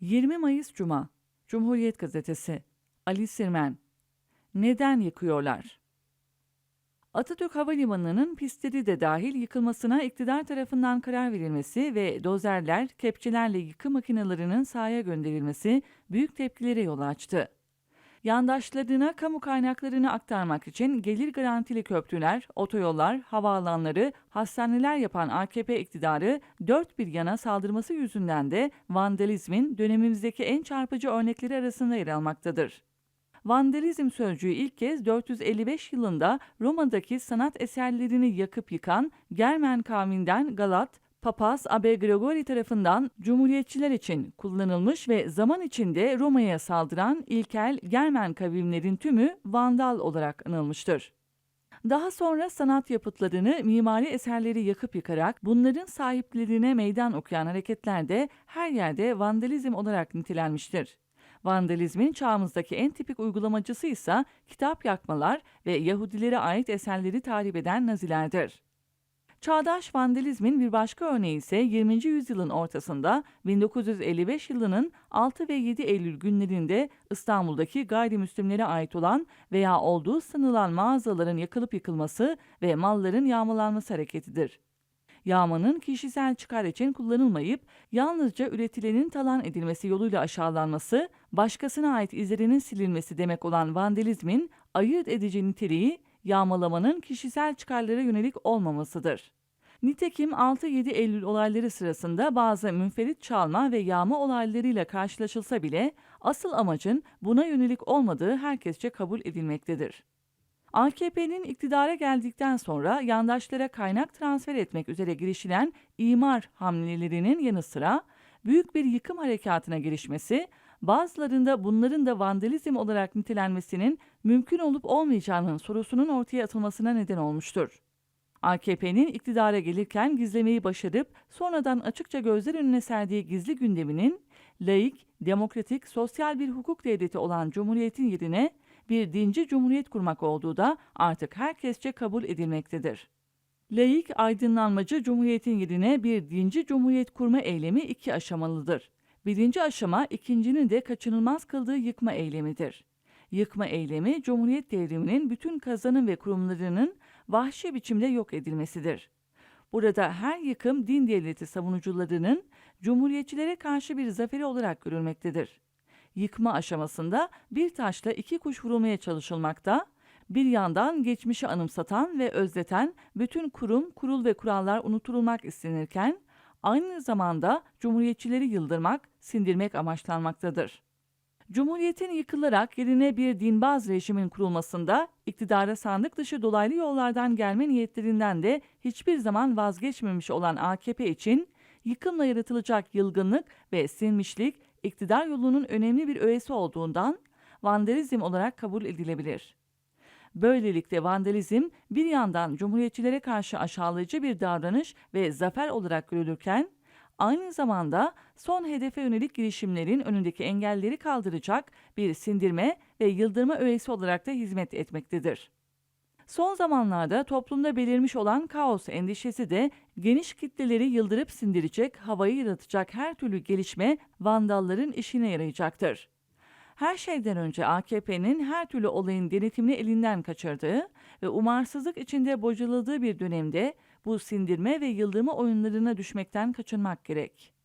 20 Mayıs Cuma Cumhuriyet Gazetesi Ali Sirmen Neden yıkıyorlar? Atatürk Havalimanı'nın pistleri de dahil yıkılmasına iktidar tarafından karar verilmesi ve dozerler, kepçelerle yıkım makinelerinin sahaya gönderilmesi büyük tepkilere yol açtı. Yandaşlarına kamu kaynaklarını aktarmak için gelir garantili köprüler, otoyollar, havaalanları, hastaneler yapan AKP iktidarı dört bir yana saldırması yüzünden de vandalizmin dönemimizdeki en çarpıcı örnekleri arasında yer almaktadır. Vandalizm sözcüğü ilk kez 455 yılında Roma'daki sanat eserlerini yakıp yıkan Germen kavminden Galat, Papaz Abe Gregori tarafından Cumhuriyetçiler için kullanılmış ve zaman içinde Roma'ya saldıran ilkel Germen kavimlerin tümü Vandal olarak anılmıştır. Daha sonra sanat yapıtlarını, mimari eserleri yakıp yıkarak bunların sahiplerine meydan okuyan hareketler de her yerde vandalizm olarak nitelenmiştir. Vandalizmin çağımızdaki en tipik uygulamacısı ise kitap yakmalar ve Yahudilere ait eserleri tahrip eden Nazilerdir. Çağdaş vandalizmin bir başka örneği ise 20. yüzyılın ortasında 1955 yılının 6 ve 7 Eylül günlerinde İstanbul'daki gayrimüslimlere ait olan veya olduğu sanılan mağazaların yakılıp yıkılması ve malların yağmalanması hareketidir. Yağmanın kişisel çıkar için kullanılmayıp yalnızca üretilenin talan edilmesi yoluyla aşağılanması, başkasına ait izlerinin silinmesi demek olan vandalizmin ayırt edici niteliği yağmalamanın kişisel çıkarlara yönelik olmamasıdır. Nitekim 6-7 Eylül olayları sırasında bazı münferit çalma ve yağma olaylarıyla karşılaşılsa bile asıl amacın buna yönelik olmadığı herkesçe kabul edilmektedir. AKP'nin iktidara geldikten sonra yandaşlara kaynak transfer etmek üzere girişilen imar hamlelerinin yanı sıra büyük bir yıkım harekatına girişmesi, bazılarında bunların da vandalizm olarak nitelenmesinin mümkün olup olmayacağının sorusunun ortaya atılmasına neden olmuştur. AKP'nin iktidara gelirken gizlemeyi başarıp sonradan açıkça gözler önüne serdiği gizli gündeminin laik, demokratik, sosyal bir hukuk devleti olan Cumhuriyet'in yerine bir dinci cumhuriyet kurmak olduğu da artık herkesçe kabul edilmektedir. Laik aydınlanmacı cumhuriyetin yerine bir dinci cumhuriyet kurma eylemi iki aşamalıdır. Birinci aşama ikincinin de kaçınılmaz kıldığı yıkma eylemidir. Yıkma eylemi Cumhuriyet devriminin bütün kazanım ve kurumlarının vahşi biçimde yok edilmesidir. Burada her yıkım din devleti savunucularının cumhuriyetçilere karşı bir zaferi olarak görülmektedir. Yıkma aşamasında bir taşla iki kuş vurulmaya çalışılmakta, bir yandan geçmişi anımsatan ve özleten bütün kurum, kurul ve kurallar unutulmak istenirken, aynı zamanda cumhuriyetçileri yıldırmak, sindirmek amaçlanmaktadır. Cumhuriyetin yıkılarak yerine bir dinbaz rejimin kurulmasında iktidara sandık dışı dolaylı yollardan gelme niyetlerinden de hiçbir zaman vazgeçmemiş olan AKP için yıkımla yaratılacak yılgınlık ve sinmişlik iktidar yolunun önemli bir öğesi olduğundan vandalizm olarak kabul edilebilir. Böylelikle vandalizm bir yandan cumhuriyetçilere karşı aşağılayıcı bir davranış ve zafer olarak görülürken aynı zamanda son hedefe yönelik girişimlerin önündeki engelleri kaldıracak bir sindirme ve yıldırma öğesi olarak da hizmet etmektedir. Son zamanlarda toplumda belirmiş olan kaos endişesi de geniş kitleleri yıldırıp sindirecek, havayı yaratacak her türlü gelişme vandalların işine yarayacaktır. Her şeyden önce AKP'nin her türlü olayın denetimini elinden kaçırdığı ve umarsızlık içinde bocaladığı bir dönemde bu sindirme ve yıldırma oyunlarına düşmekten kaçınmak gerek.